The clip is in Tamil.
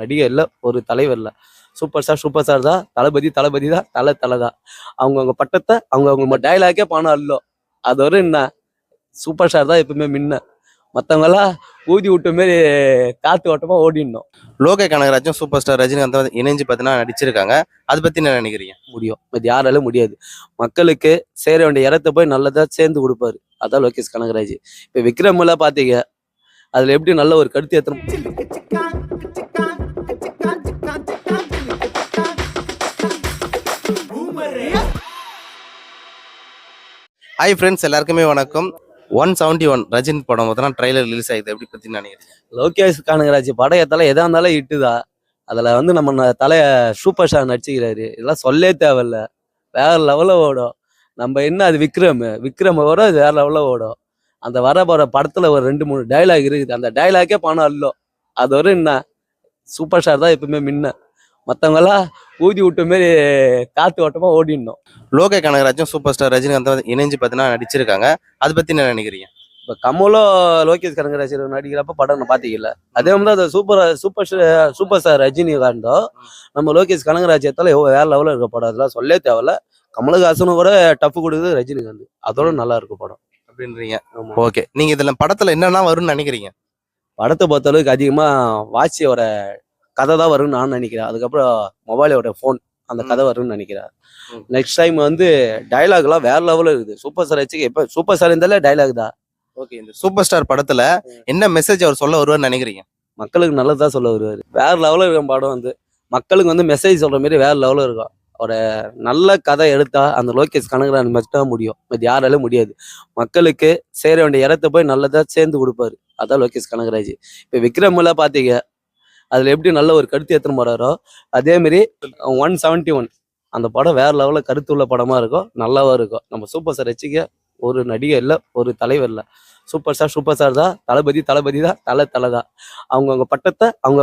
நடிகர் இல்லை ஒரு தலைவர் இல்லை. சூப்பர் ஸ்டார் சூப்பர் ஸ்டார் தான். தளபதி தளபதி தான். தலை தலை தான். அவங்கவுங்க பட்டத்தை அவங்கவுங்க டைலாக்கே பணம் அல்லோ அது ஒரு என்ன? சூப்பர் ஸ்டார் தான் எப்பவுமே முன்ன. மற்றவங்கெல்லாம் ஊதி விட்ட மாரி காத்து ஓட்டமா ஓடிடணும். லோகே கனகராஜும் சூப்பர் ஸ்டார் ரஜினிகாந்த் இணைஞ்சு பார்த்தீங்கன்னா நடிச்சிருக்காங்க. அதை பத்தி என்ன நினைக்கிறீங்க? முடியும். இது யாராலும் முடியாது. மக்களுக்கு சேர வேண்டிய இடத்த போய் நல்லதா சேர்ந்து கொடுப்பாரு. அதான் லோகேஷ் கனகராஜ். இப்போ விக்ரம் எல்லாம் பார்த்தீங்க அதுல எப்படி நல்ல ஒரு கருத்து ஏத்தணும்? ஹாய் ஃப்ரெண்ட்ஸ் எல்லாருக்குமே வணக்கம். ஒன் செவன்ட்டி ஒன் ரஜினி படம் பார்த்தா ட்ரைலர் ரிலீஸ் ஆகுது எப்படி பற்றி நினைக்கிறேன் லோகேஷ் கனகராஜ் படம் ஏத்தால எதாக இருந்தாலும் இட்டுதா அதில் வந்து நம்ம தலையை தலைய சூப்பர் ஸ்டார் நடிச்சுக்கிறாரு. இதெல்லாம் சொல்லே தேவையில்ல. வேற லெவலில் ஓடும். நம்ம என்ன அது விக்ரம். விக்ரம் வர அது வேற லெவலில் ஓடும். அந்த வர போகிற படத்தில் ஒரு ரெண்டு மூணு டைலாக் இருக்குது. அந்த டைலாக்கே பணம் அல்லோ அது ஒரு என்ன? சூப்பர் ஸ்டார் தான் எப்பவுமே முன்ன. மற்றவங்கெல்லாம் ஊதி விட்ட மாரி காத்து ஓட்டமா ஓடிடணும். லோகே கனகராஜும் சூப்பர் ஸ்டார் ரஜினிகாந்த் இணைஞ்சு பார்த்தீங்கன்னா நடிச்சிருக்காங்க. அதை பத்தி என்ன நினைக்கிறீங்க? இப்போ கமலும் லோகேஷ் கனகராஜ் நடிக்கிறப்ப படம் நான் பார்த்தீங்கல்ல அதே மாதிரி அந்த super super star super star ரஜினிகாந்தோ நம்ம லோகேஷ் கனகராஜ் எத்தால எவ்வளோ வேற லெவலில் இருக்க படம் அதெல்லாம் சொல்லே தேவையில்ல. கமலஹாசனும் கூட டஃப் கொடுக்குது ரஜினிகாந்த். அதோட நல்லா இருக்கும் படம். அப்படின்றீங்க. ஓகே நீங்க இதுல படத்துல என்னென்ன வரும்னு நினைக்கிறீங்க? படத்தை பொறுத்த அளவுக்கு அதிகமாக வாட்சியோட கதை தான் வரும்னு நான் நினைக்கிறேன். அதுக்கப்புறம் மொபைலோட ஃபோன் அந்த கதை வரும்னு நினைக்கிறேன். ம். நெக்ஸ்ட் டைம் வந்து டைலாக்லாம் வேற லெவலில் இருக்குது. சூப்பர் ஸ்டார் வச்சுக்க எப்போ சூப்பர் ஸ்டார் இருந்தாலே டைலாக் தான். ஓகே இந்த சூப்பர் ஸ்டார் படத்துல என்ன மெசேஜ் அவர் சொல்ல வருவார்னு நினைக்கிறீங்க? மக்களுக்கு நல்லதா சொல்ல வருவாரு. வேற லெவலில் இருக்கும் படம் வந்து. மக்களுக்கு வந்து மெசேஜ் சொல்ற மாதிரி வேற லெவலில் இருக்கும். ஒரு நல்ல கதை எடுத்தா அந்த லோகேஷ் கனகராஜ் மட்டும் தான் முடியும். இது யாராலும் முடியாது. மக்களுக்கு சேர வேண்டிய இடத்த போய் நல்லதா சேர்ந்து கொடுப்பாரு. அதான் லோகேஷ் கனகராஜ். இப்போ விக்ரம் எல்லாம் பார்த்தீங்க அதுல எப்படி நல்ல ஒரு கருத்து ஏற்றுன்னு போறாரோ அதே மாதிரி ஒன் செவன்ட்டி ஒன் அந்த படம் வேற லெவலில் கருத்துள்ள படமா இருக்கும். நல்லாவா இருக்கும். நம்ம சூப்பர் ஸ்டார் ரசிக்க ஒரு நடிகர் இல்லை ஒரு தலைவர் இல்லை. சூப்பர் ஸ்டார் சூப்பர் ஸ்டார் தான். தளபதி தளபதி தான். தலை தலை தான். அவங்கவுங்க பட்டத்தை அவங்க